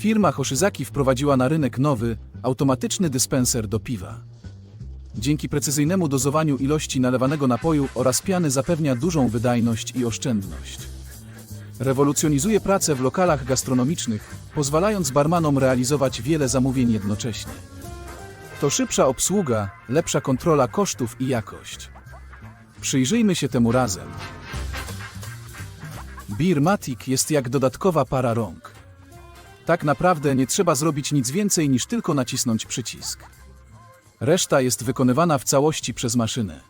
Firma Hoshizaki wprowadziła na rynek nowy, automatyczny dyspenser do piwa. Dzięki precyzyjnemu dozowaniu ilości nalewanego napoju oraz piany zapewnia dużą wydajność i oszczędność. Rewolucjonizuje pracę w lokalach gastronomicznych, pozwalając barmanom realizować wiele zamówień jednocześnie. To szybsza obsługa, lepsza kontrola kosztów i jakość. Przyjrzyjmy się temu razem. Beermatic jest jak dodatkowa para rąk. Tak naprawdę nie trzeba zrobić nic więcej niż tylko nacisnąć przycisk. Reszta jest wykonywana w całości przez maszynę.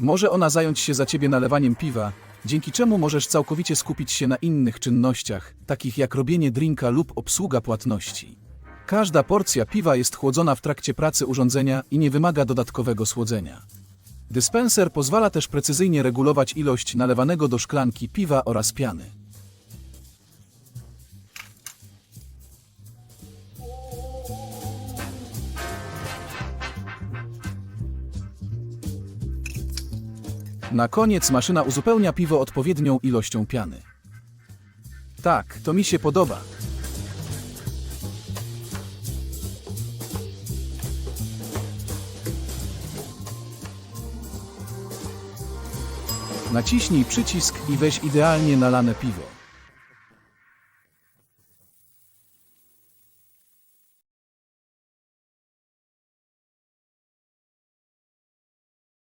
Może ona zająć się za ciebie nalewaniem piwa, dzięki czemu możesz całkowicie skupić się na innych czynnościach, takich jak robienie drinka lub obsługa płatności. Każda porcja piwa jest chłodzona w trakcie pracy urządzenia i nie wymaga dodatkowego słodzenia. Dyspenser pozwala też precyzyjnie regulować ilość nalewanego do szklanki piwa oraz piany. Na koniec maszyna uzupełnia piwo odpowiednią ilością piany. Tak, to mi się podoba. Naciśnij przycisk i weź idealnie nalane piwo.